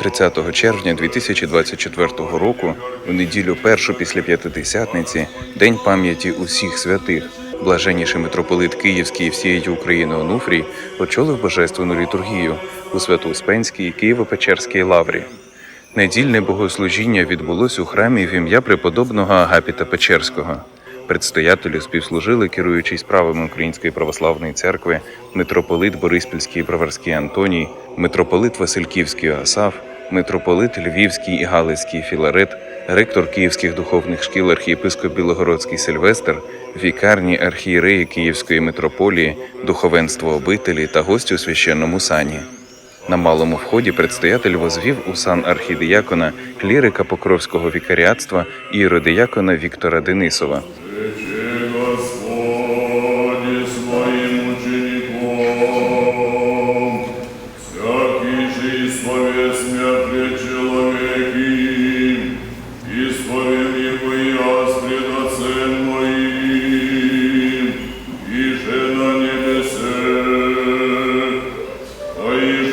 30 червня 2024 року, у неділю першу після п'ятидесятниці, день пам'яті усіх святих, блаженніший митрополит Київський і всієї України Онуфрій очолив божественну літургію у Свято-Успенській Києво-Печерській лаврі. Недільне богослужіння відбулось у храмі в ім'я преподобного Агапіта Печерського. Предстоятелю співслужили керуючий справами Української православної церкви, митрополит Бориспільський і Броварський Антоній, митрополит Васильківський Асаф, митрополит Львівський і Галицький Філарет, ректор Київських духовних шкіл архієпископ Білогородський Сильвестр, вікарні архієреї Київської митрополії, духовенство обителі та гості у священному сані. На малому вході предстоятель возвів у сан архідіякона клірика Покровського вікаріатства і іродіякона Віктора Денисова.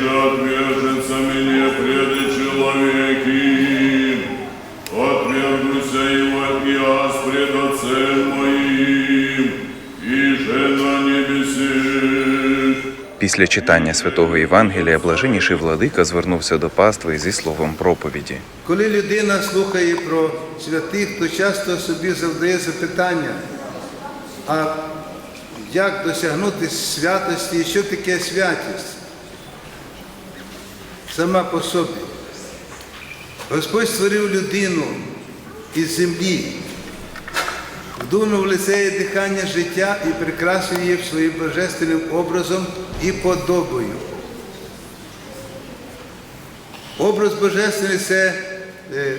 Отвержется мне пред человеки, Отвергнуся его и аз пред Отцем моим, и же на небесе. Після читання святого Євангелія блаженніший владика звернувся до пастви зі словом проповіді. Коли людина слухає про святих, то часто собі завдає запитання, а як досягнути святості і що таке святість? Сама по собі. Господь створив людину із землі, вдунув в лице дихання життя і прикрасив її своїм божественним образом і подобою. Образ божественний це е,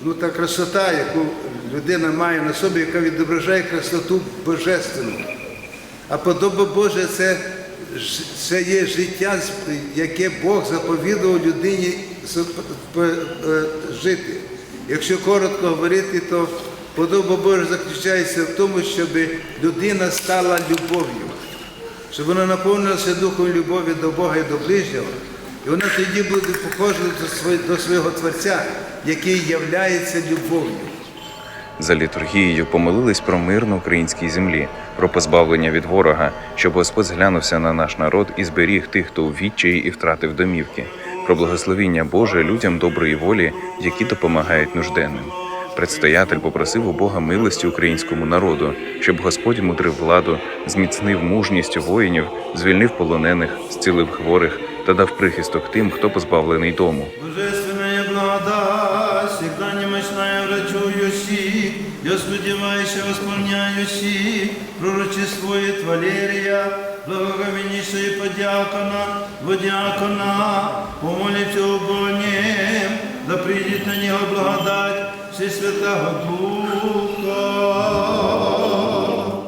ну, та красота, яку людина має на собі, яка відображає красоту божественну. А подоба Божа це, це є життя, яке Бог заповідував людині е, жити. Якщо коротко говорити, то подоба Божа заключається в тому, щоб людина стала любов'ю щоб вона наповнилася духом любові до Бога і до ближнього, і вона тоді буде похожа до свого Творця, який являється любов'ю. За літургією помолились про мир на українській землі, про позбавлення від ворога, щоб Господь зглянувся на наш народ і зберіг тих, хто у відчаї і втратив домівки, про благословіння Боже людям доброї волі, які допомагають нужденним. Предстоятель попросив у Бога милості українському народу, щоб Господь мудрив владу, зміцнив мужність воїнів, звільнив полонених, зцілив хворих та дав прихисток тим, хто позбавлений дому. Божественная благодать, всегда врачующий, я сподіваюся, восполняющий, пророчествует Валерия, благоговейнейший подякона, водякона, помолиться об нем, да придет на него благодать Всесвятого Духа.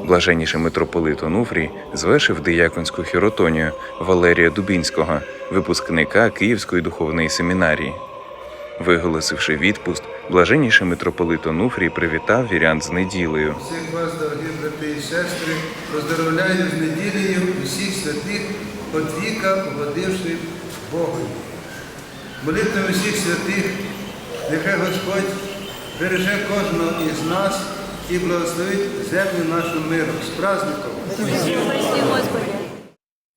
Блаженніший митрополит Онуфрій звершив дияконську хіротонію Валерія Дубінського, випускника Київської духовної семінарії. Виголосивши відпуст, блаженніший митрополит Онуфрій привітав вірян з неділею. Всіх вас, дорогі брати і сестри, поздоровляю з неділею усіх святих, от віка угодивши Богу. Молитвами всіх святих, нехай Господь береже кожного із нас і благословить землю нашу миром з праздником.